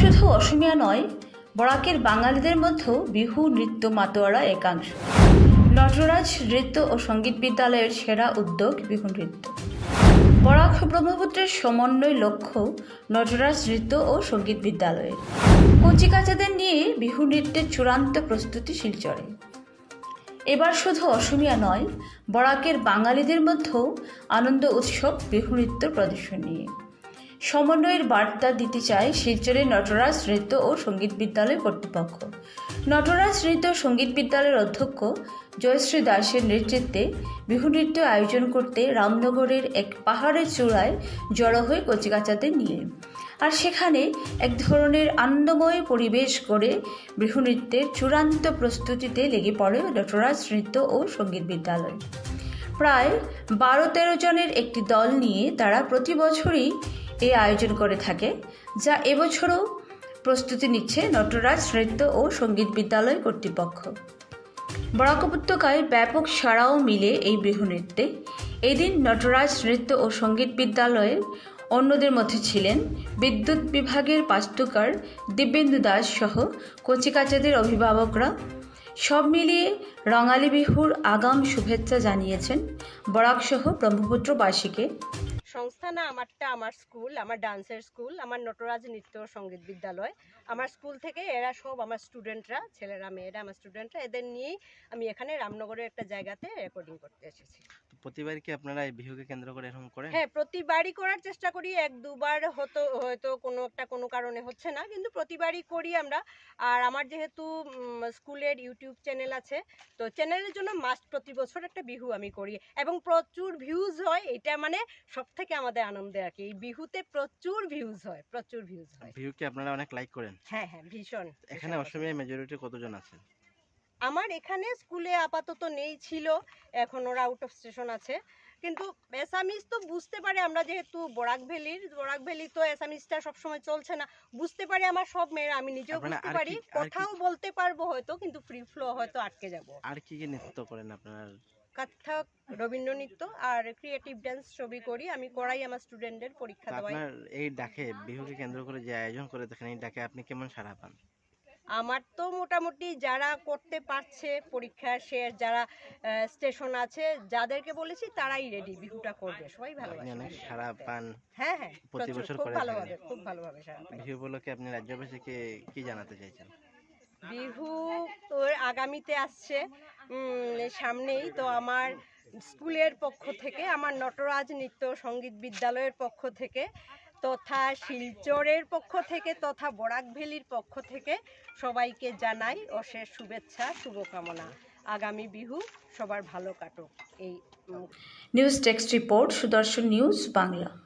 শুধু অসমিয়া নয়, বরাকের বাঙালিদের মধ্যেও বিহু, নৃত্য, মাতোয়ারা একাংশ। নটরাজ নৃত্য ও সংগীত বিদ্যালয়ের সেরা উদ্যোগ বিহু নৃত্য। বরাক ব্রহ্মপুত্রের সমন্বয় লক্ষ্য নটরাজ নৃত্য ও সংগীত বিদ্যালয়ের কচিকাচাদের নিয়ে বিহু নৃত্যের চূড়ান্ত প্রস্তুতি শিলচরে। এবার শুধু অসমিয়া নয়, বরাকের বাঙালিদের মধ্যেও আনন্দ উৎসব বিহু নৃত্য প্রদর্শন নিয়ে। সমন্বয়ের বার্তা দিতে চায় শিলচরের নটরাজ নৃত্য ও সংগীত বিদ্যালয় কর্তৃপক্ষ। নটরাজ নৃত্য সংগীত বিদ্যালয়ের অধ্যক্ষ জয়শ্রী দাসের নেতৃত্বে বিহু নৃত্য আয়োজন করতে রামনগরের এক পাহাড়ের চূড়ায় জড়ো হয়ে কচিকাচাদের নিয়ে। আর সেখানে এক ধরনের আনন্দময় পরিবেশ করে বিহু নৃত্যের চূড়ান্ত প্রস্তুতিতে লেগে পড়ে নটরাজ নৃত্য ও সংগীত বিদ্যালয়। প্রায় বারো তেরো জনের একটি দল নিয়ে তারা প্রতি বছরই এই আয়োজন করে থাকে, যা এবছরও প্রস্তুতি নিচ্ছে নটরাজ নৃত্য ও সংগীত বিদ্যালয় কর্তৃপক্ষ। বরাক উপত্যকায় ব্যাপক সাড়াও মিলে এই বিহু নৃত্যে। এদিন নটরাজ নৃত্য ও সংগীত বিদ্যালয়ের অন্যদের মধ্যে ছিলেন বিদ্যুৎ বিভাগের পাস্তুকার দিব্যেন্দু দাস সহ কচিকাচাদের অভিভাবকরা। সব মিলিয়ে রঙালী বিহুর আগাম শুভেচ্ছা জানিয়েছেন বরাকসহ ব্রহ্মপুত্রবাসীকে সংস্থা না আমারটা আমার স্কুল আমার ডান্সের স্কুল আমার নটরাজ নৃত্য সংগীত বিদ্যালয়। আমার স্কুল থেকে এরা সব আমার স্টুডেন্টরা ছেলেরা মেয়েরা আমার স্টুডেন্টরা এদের নিয়েই আমি এখানে রামনগরের একটা জায়গাতে রেকর্ডিং করতে এসেছি। তো প্রতিবার কি আপনারা এই বিহুকে কেন্দ্র করে এরকম করেন? হ্যাঁ প্রতিবারই করার চেষ্টা করি এক দুবার হতো হয়তো কোনো একটা কোনো কারণে হচ্ছে না কিন্তু প্রতিবারই করি আমরা। আর আমার যেহেতু স্কুলের ইউটিউব চ্যানেল আছে তো চ্যানেলের জন্য মাস্ট প্রতি বছর একটা বিহু আমি করি। এবং প্রচুর ভিউজ হয় এটা মানে সব থেকে আমাদের আনন্দের আর কি। এই বিহুতে প্রচুর ভিউজ হয় প্রচুর ভিউজ হয়। বিহুকে আপনারা অনেক লাইক করেন। হ্যাঁ হ্যাঁ ভীষণ এখানে অসমীয়া মেজরিটি কতজন আছেন? আমার এখানে স্কুলে আপাতত নেই ছিল এখন ওরা আউট অফ স্টেশন আছে। কিন্তু এসামিস তো বুঝতে পারে আমরা যেহেতু বরাক ভ্যালির বরাক ভ্যালি তো এসামিসটা সবসময় চলছে না। বুঝতে পারে আমার সব মেয়েরা আমি নিজেও বুঝতে পারি। কি- কি- কথাও বলতে পারব হয়তো কিন্তু ফ্রি ফ্লো হয়তো আটকে যাব। আর কি কি নৃত্য করেন আপনার? কথক রবীন্দ্র নৃত্য আর ক্রিয়েটিভ ডান্স ছবি করি। আমি করাই আমার স্টুডেন্টদের পরীক্ষা দেওয়াই। আপনার এই ডাকে বিহুকে কেন্দ্র করে যে আয়োজন করে দেখেন এই ডাকে আপনি কেমন সাড়া পান? আমার তো মোটামুটি যারা করতে পারছে পরীক্ষা শেষ যারা স্টেশন আছে যাদেরকে বলেছি তারাই রেডি বিহুটা করবে। সবাই ভালোবাসে বিহুটা সাড়া পান। হ্যাঁ হ্যাঁ প্রতি বছর খুব করে ভালোভাবে খুব ভালোভাবে সারা বিহু উপলক্ষে আপনি রাজ্যবাসীকে কি জানাতে চাইছেন? বিহু তো আগামীতে আসছে। সামনেই তো আমার স্কুলের পক্ষ থেকে, আমার নটরাজ নৃত্য সংগীত বিদ্যালয়ের পক্ষ থেকে, তথা শিলচরের পক্ষ থেকে, তথা বরাক ভ্যালির পক্ষ থেকে সবাইকে জানাই অশেষ শুভেচ্ছা, শুভকামনা। আগামী বিহু সবার ভালো কাটুক। এই news text report, Sudarshan news, Bangla.